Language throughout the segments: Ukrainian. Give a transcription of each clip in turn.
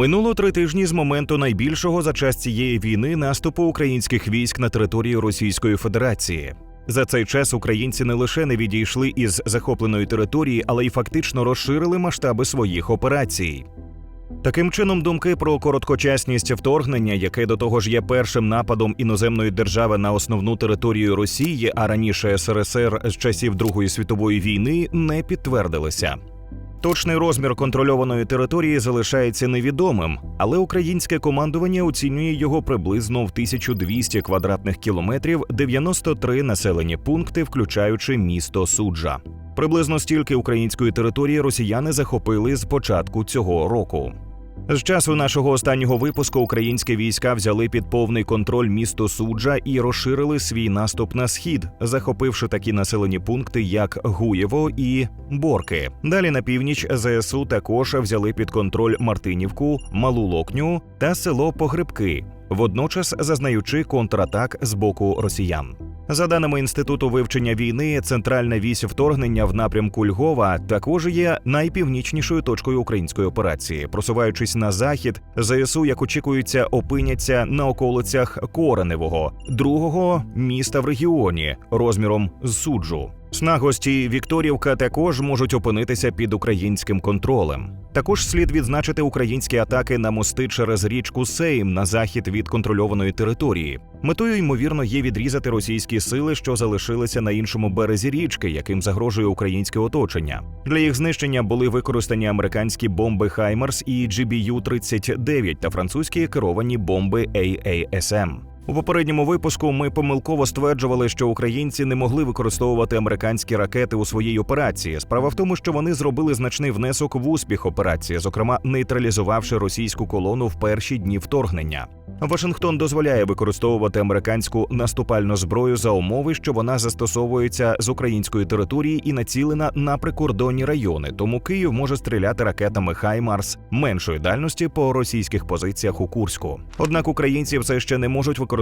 Минуло три тижні з моменту найбільшого за час цієї війни наступу українських військ на територію Російської Федерації. За цей час українці не лише не відійшли із захопленої території, але й фактично розширили масштаби своїх операцій. Таким чином, думки про короткочасність вторгнення, яке до того ж є першим нападом іноземної держави на основну територію Росії, а раніше СРСР з часів Другої світової війни, не підтвердилися. Точний розмір контрольованої території залишається невідомим, але українське командування оцінює його приблизно в 1200 квадратних кілометрів, 93 населені пункти, включаючи місто Суджа. Приблизно стільки української території росіяни захопили з початку цього року. З часу нашого останнього випуску українські війська взяли під повний контроль місто Суджа і розширили свій наступ на схід, захопивши такі населені пункти, як Гуєво і Борки. Далі на північ ЗСУ також взяли під контроль Мартинівку, Малу Локню та село Погребки, водночас зазнаючи контратак з боку росіян. За даними інституту вивчення війни, центральна вісь вторгнення в напрямку Львова також є найпівнічнішою точкою української операції. Просуваючись на захід, ЗСУ, як очікується, опиняться на околицях Кореневого, другого міста в регіоні, розміром з суджу. Снагості Вікторівка також можуть опинитися під українським контролем. Також слід відзначити українські атаки на мости через річку Сейм на захід від контрольованої території. Метою ймовірно є відрізати російські сили, що залишилися на іншому березі річки, яким загрожує українське оточення. Для їх знищення були використані американські бомби Хаймарс і GBU-39 та французькі керовані бомби AASM. У попередньому випуску ми помилково стверджували, що українці не могли використовувати американські ракети у своїй операції. Справа в тому, що вони зробили значний внесок в успіх операції, зокрема нейтралізувавши російську колону в перші дні вторгнення. Вашингтон дозволяє використовувати американську наступальну зброю за умови, що вона застосовується з української території і націлена на прикордонні райони. Тому Київ може стріляти ракетами Хаймарс меншої дальності по російських позиціях у Курську. Однак українці все ще не можуть використовувати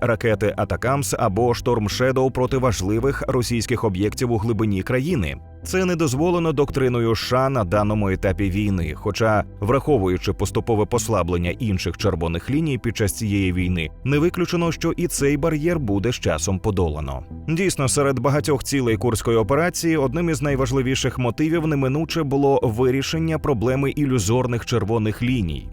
ракети Атакамс або Шторм Шедоу проти важливих російських об'єктів у глибині країни. Це не дозволено доктриною США на даному етапі війни. Хоча, враховуючи поступове послаблення інших червоних ліній під час цієї війни, не виключено, що і цей бар'єр буде з часом подолано. Дійсно, серед багатьох цілей курської операції одним із найважливіших мотивів неминуче було вирішення проблеми ілюзорних червоних ліній.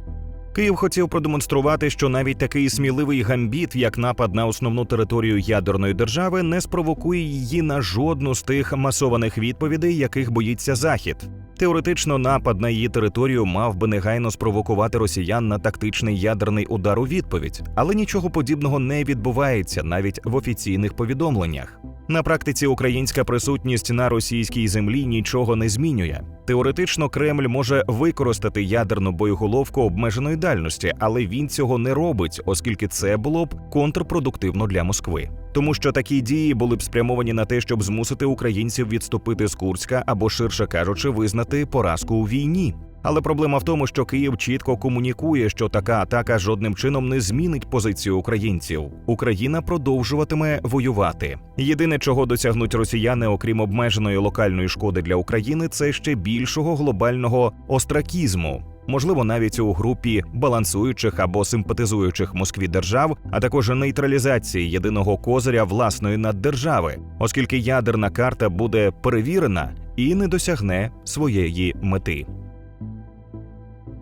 Київ хотів продемонструвати, що навіть такий сміливий гамбіт, як напад на основну територію ядерної держави, не спровокує її на жодну з тих масованих відповідей, яких боїться Захід. Теоретично напад на її територію мав би негайно спровокувати росіян на тактичний ядерний удар у відповідь, але нічого подібного не відбувається навіть в офіційних повідомленнях. На практиці українська присутність на російській землі нічого не змінює. Теоретично Кремль може використати ядерну боєголовку обмеженої дальності, але він цього не робить, оскільки це було б контрпродуктивно для Москви. Тому що такі дії були б спрямовані на те, щоб змусити українців відступити з Курська або, ширше кажучи, визнати поразку у війні. Але проблема в тому, що Київ чітко комунікує, що така атака жодним чином не змінить позицію українців. Україна продовжуватиме воювати. Єдине, чого досягнуть росіяни, окрім обмеженої локальної шкоди для України, це ще більшого глобального остракізму. Можливо, навіть у групі балансуючих або симпатизуючих Москві держав, а також нейтралізації єдиного козиря власної наддержави, оскільки ядерна карта буде перевірена і не досягне своєї мети.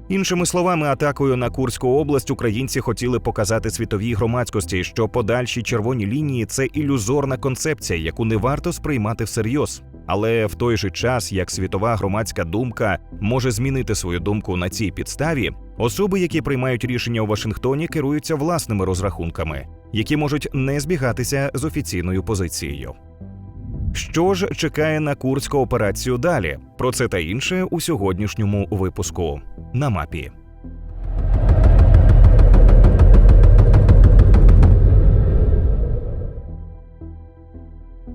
Іншими словами, атакою на Курську область українці хотіли показати світовій громадськості, що подальші червоні лінії це ілюзорна концепція, яку не варто сприймати всерйоз. Але в той же час, як світова громадська думка може змінити свою думку на цій підставі, особи, які приймають рішення у Вашингтоні, керуються власними розрахунками, які можуть не збігатися з офіційною позицією. Що ж чекає на курську операцію далі? Про це та інше у сьогоднішньому випуску на мапі.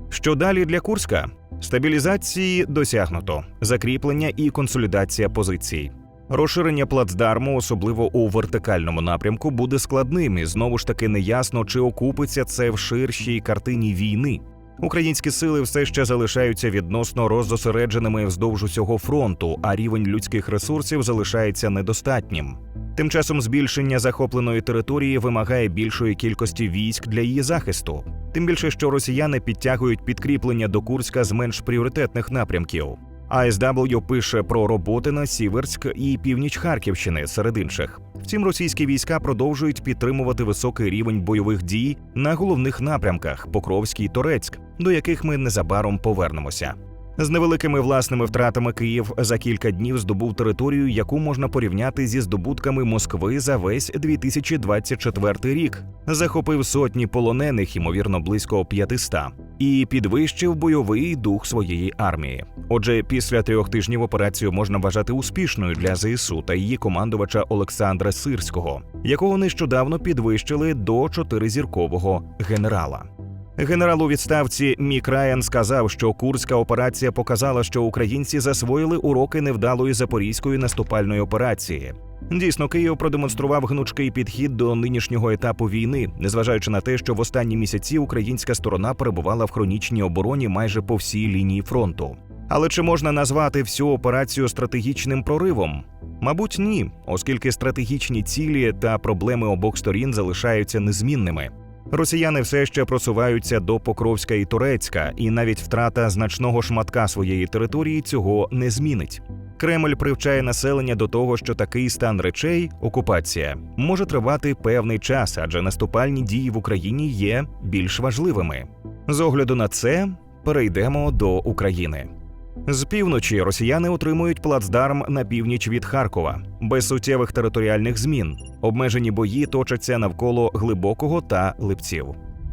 Що далі для Курська? Стабілізації досягнуто, закріплення і консолідація позицій. Розширення плацдарму, особливо у вертикальному напрямку, буде складним і знову ж таки неясно, чи окупиться це в ширшій картині війни. Українські сили все ще залишаються відносно роззосередженими вздовж усього фронту, а рівень людських ресурсів залишається недостатнім. Тим часом збільшення захопленої території вимагає більшої кількості військ для її захисту. Тим більше, що росіяни підтягують підкріплення до Курська з менш пріоритетних напрямків. ASW пише про роботи на Сіверськ і північ Харківщини серед інших. Втім, російські війська продовжують підтримувати високий рівень бойових дій на головних напрямках Покровський і Торецьк, до яких ми незабаром повернемося. З невеликими власними втратами Київ за кілька днів здобув територію, яку можна порівняти зі здобутками Москви за весь 2024 рік. Захопив сотні полонених, ймовірно, близько 500, і підвищив бойовий дух своєї армії. Отже, після трьох тижнів операцію можна вважати успішною для ЗСУ та її командувача Олександра Сирського, якого нещодавно підвищили до чотиризіркового генерала. Генерал у відставці Мік Райан сказав, що курська операція показала, що українці засвоїли уроки невдалої запорізької наступальної операції. Дійсно, Київ продемонстрував гнучкий підхід до нинішнього етапу війни, незважаючи на те, що в останні місяці українська сторона перебувала в хронічній обороні майже по всій лінії фронту. Але чи можна назвати всю операцію стратегічним проривом? Мабуть, ні, оскільки стратегічні цілі та проблеми обох сторін залишаються незмінними. Росіяни все ще просуваються до Покровська і Турецька, і навіть втрата значного шматка своєї території цього не змінить. Кремль привчає населення до того, що такий стан речей, окупація, може тривати певний час, адже наступальні дії в Україні є більш важливими. З огляду на це перейдемо до України. З півночі росіяни отримують плацдарм на північ від Харкова без суттєвих територіальних змін. Обмежені бої точаться навколо глибокого та липців.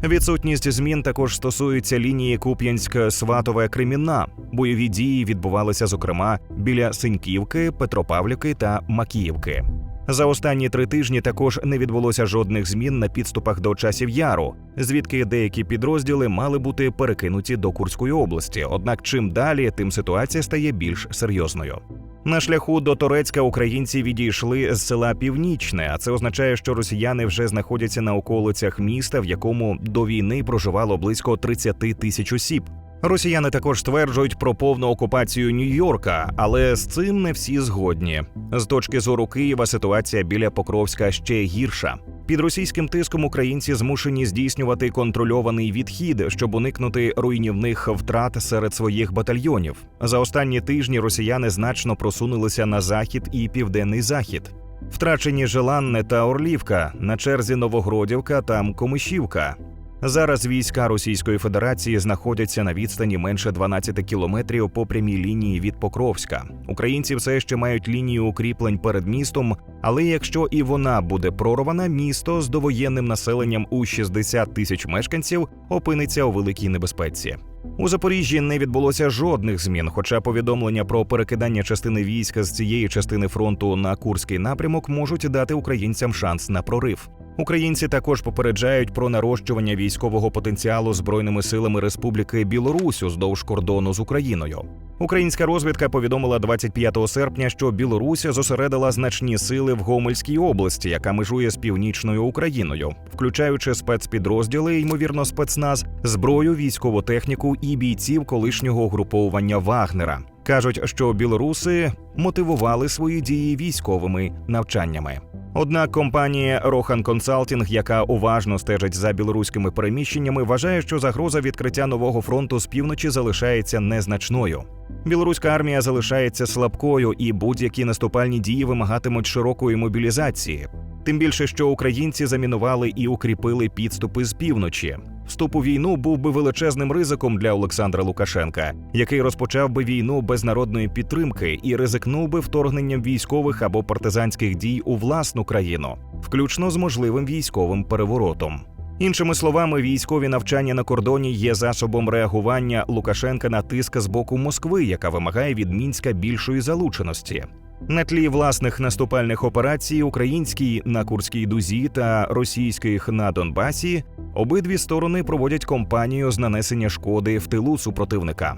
Відсутність змін також стосується лінії Куп'янськ-Сватове Кремінна. Бойові дії відбувалися зокрема біля Синьківки, Петропавлівки та Макіївки. За останні три тижні також не відбулося жодних змін на підступах до часів яру, звідки деякі підрозділи мали бути перекинуті до Курської області. Однак, чим далі, тим ситуація стає більш серйозною. На шляху до Торецька українці відійшли з села Північне, а це означає, що росіяни вже знаходяться на околицях міста, в якому до війни проживало близько 30 тисяч осіб. Росіяни також стверджують про повну окупацію Нью-Йорка, але з цим не всі згодні. З точки зору Києва ситуація біля Покровська ще гірша. Під російським тиском українці змушені здійснювати контрольований відхід, щоб уникнути руйнівних втрат серед своїх батальйонів. За останні тижні росіяни значно просунулися на захід і південний захід. Втрачені Желанне та Орлівка на черзі Новогродівка та Комишівка. Зараз війська Російської Федерації знаходяться на відстані менше 12 кілометрів по прямій лінії від Покровська. Українці все ще мають лінію укріплень перед містом, але якщо і вона буде прорвана, місто з довоєнним населенням у 60 тисяч мешканців опиниться у великій небезпеці. У Запоріжжі не відбулося жодних змін, хоча повідомлення про перекидання частини військ з цієї частини фронту на Курський напрямок можуть дати українцям шанс на прорив. Українці також попереджають про нарощування військового потенціалу збройними силами Республіки Білорусь уздовж кордону з Україною. Українська розвідка повідомила 25 серпня, що Білорусь зосередила значні сили в Гомельській області, яка межує з північною Україною, включаючи спецпідрозділи, ймовірно, спецназ, зброю, військову техніку і бійців колишнього угруповування Вагнера. Кажуть, що білоруси мотивували свої дії військовими навчаннями. Однак компанія Рохан Консалтінг, яка уважно стежить за білоруськими переміщеннями, вважає, що загроза відкриття нового фронту з півночі залишається незначною. Білоруська армія залишається слабкою, і будь-які наступальні дії вимагатимуть широкої мобілізації. Тим більше, що українці замінували і укріпили підступи з півночі. Вступ у війну був би величезним ризиком для Олександра Лукашенка, який розпочав би війну без народної підтримки і ризикнув би вторгненням військових або партизанських дій у власну країну, включно з можливим військовим переворотом. Іншими словами, військові навчання на кордоні є засобом реагування Лукашенка на тиск з боку Москви, яка вимагає від мінська більшої залученості. На тлі власних наступальних операцій українській на Курській дузі та російських на Донбасі обидві сторони проводять кампанію з нанесення шкоди в тилу супротивника.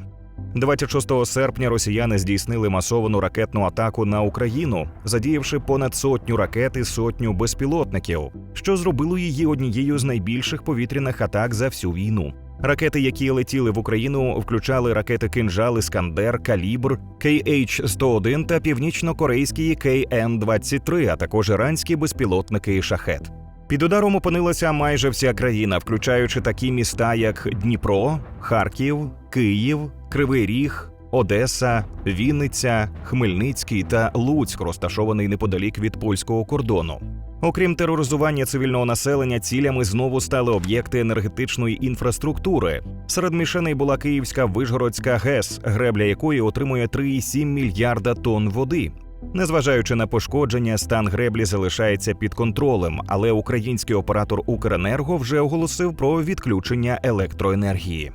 26 серпня росіяни здійснили масовану ракетну атаку на Україну, задіявши понад сотню ракет і сотню безпілотників, що зробило її однією з найбільших повітряних атак за всю війну. Ракети, які летіли в Україну, включали ракети «Кинжал», «Іскандер», Калібр, KH-101 та північно-корейські KN-23, а також іранські безпілотники «Шахет». Під ударом опинилася майже вся країна, включаючи такі міста, як Дніпро, Харків, Київ, Кривий Ріг, Одеса, Вінниця, Хмельницький та Луцьк, розташований неподалік від польського кордону. Окрім тероризування цивільного населення, цілями знову стали об'єкти енергетичної інфраструктури. Серед мішеней була Київська Вишгородська ГЕС, гребля якої отримує 3,7 мільярда тонн води. Незважаючи на пошкодження, стан греблі залишається під контролем, але український оператор Укренерго вже оголосив про відключення електроенергії.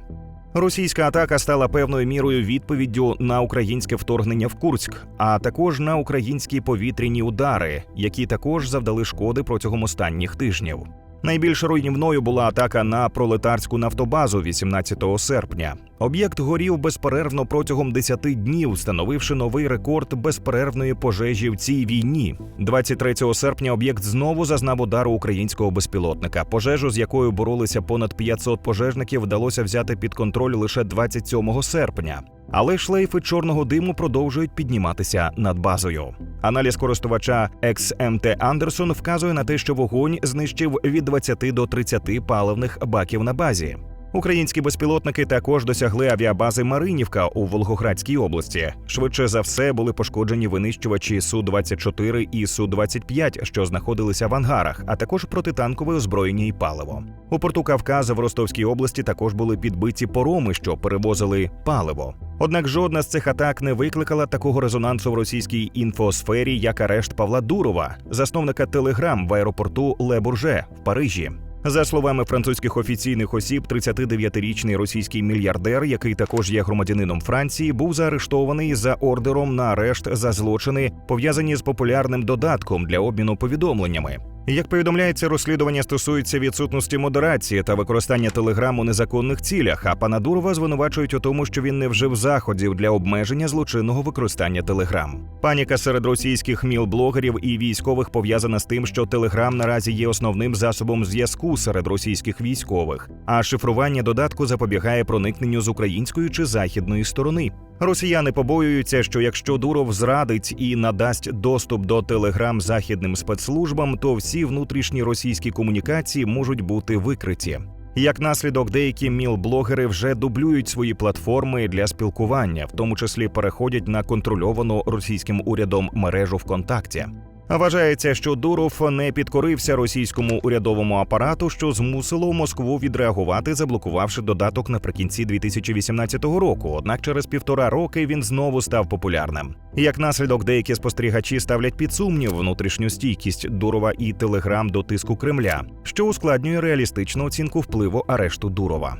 Російська атака стала певною мірою відповіддю на українське вторгнення в Курськ, а також на українські повітряні удари, які також завдали шкоди протягом останніх тижнів. Найбільш руйнівною була атака на пролетарську нафтобазу 18 серпня. Об'єкт горів безперервно протягом 10 днів, встановивши новий рекорд безперервної пожежі в цій війні. 23 серпня об'єкт знову зазнав удару українського безпілотника. Пожежу, з якою боролися понад 500 пожежників, вдалося взяти під контроль лише 27 серпня. Але шлейфи чорного диму продовжують підніматися над базою. Аналіз користувача XMT Андерсон вказує на те, що вогонь знищив від 20 до 30 паливних баків на базі. Українські безпілотники також досягли авіабази Маринівка у Волгоградській області. Швидше за все були пошкоджені винищувачі су 24 і су 25 що знаходилися в ангарах, а також протитанкове озброєння і паливо. У порту Кавказа в Ростовській області також були підбиті пороми, що перевозили паливо. Однак жодна з цих атак не викликала такого резонансу в російській інфосфері, як арешт Павла Дурова, засновника Телеграм в аеропорту Ле Бурже в Парижі. За словами французьких офіційних осіб, 39-річний російський мільярдер, який також є громадянином Франції, був заарештований за ордером на арешт за злочини, пов'язані з популярним додатком для обміну повідомленнями. Як повідомляється, розслідування стосується відсутності модерації та використання телеграм у незаконних цілях. А пана Дурова звинувачують у тому, що він не вжив заходів для обмеження злочинного використання телеграм. Паніка серед російських міл-блогерів і військових пов'язана з тим, що телеграм наразі є основним засобом зв'язку серед російських військових, а шифрування додатку запобігає проникненню з української чи західної сторони. Росіяни побоюються, що якщо Дуров зрадить і надасть доступ до телеграм західним спецслужбам, то всі внутрішні російські комунікації можуть бути викриті. Як наслідок, деякі міл-блогери вже дублюють свої платформи для спілкування, в тому числі переходять на контрольовану російським урядом мережу ВКонтакті. Вважається, що Дуров не підкорився російському урядовому апарату, що змусило Москву відреагувати, заблокувавши додаток наприкінці 2018 року. Однак через півтора роки він знову став популярним. Як наслідок, деякі спостерігачі ставлять під сумнів внутрішню стійкість Дурова і Телеграм до тиску Кремля, що ускладнює реалістичну оцінку впливу арешту Дурова.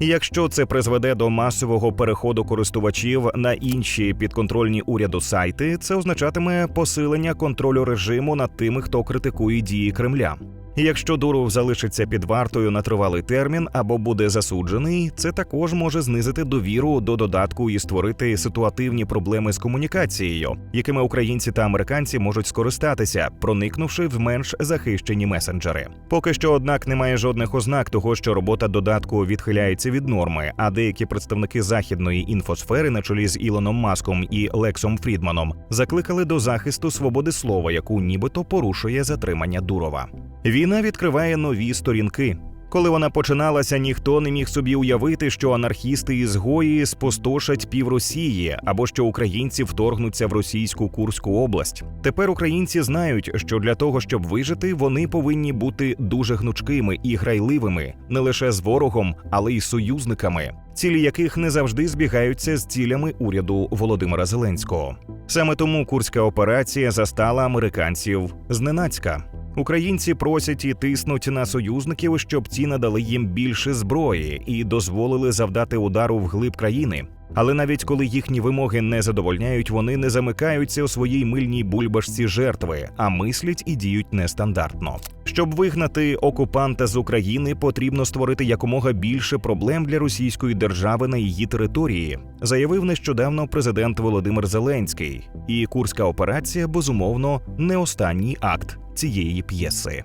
Якщо це призведе до масового переходу користувачів на інші підконтрольні уряду сайти, це означатиме посилення контролю режиму над тими, хто критикує дії Кремля. Якщо Дуров залишиться під вартою на тривалий термін або буде засуджений, це також може знизити довіру до додатку і створити ситуативні проблеми з комунікацією, якими українці та американці можуть скористатися, проникнувши в менш захищені месенджери. Поки що, однак, немає жодних ознак того, що робота додатку відхиляється від норми, а деякі представники західної інфосфери, на чолі з Ілоном Маском і Лексом Фрідманом, закликали до захисту свободи слова, яку нібито порушує затримання Дурова. Війна відкриває нові сторінки. Коли вона починалася, ніхто не міг собі уявити, що анархісти і згої спустошать пів Росії або що українці вторгнуться в російську Курську область. Тепер українці знають, що для того, щоб вижити, вони повинні бути дуже гнучкими і грайливими не лише з ворогом, але й союзниками, цілі яких не завжди збігаються з цілями уряду Володимира Зеленського. Саме тому курська операція застала американців зненацька. Українці просять і тиснуть на союзників, щоб ті надали їм більше зброї і дозволили завдати удару в глиб країни. Але навіть коли їхні вимоги не задовольняють, вони не замикаються у своїй мильній бульбашці жертви, а мислять і діють нестандартно. Щоб вигнати окупанта з України, потрібно створити якомога більше проблем для російської держави на її території, заявив нещодавно президент Володимир Зеленський. І курська операція безумовно не останній акт цієї п'єси.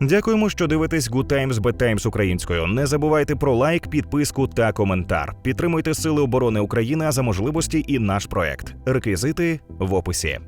Дякуємо, що дивитесь Good Times Bad Times українською. Не забувайте про лайк, підписку та коментар. Підтримуйте Сили оборони України за можливості і наш проект. Реквізити в описі.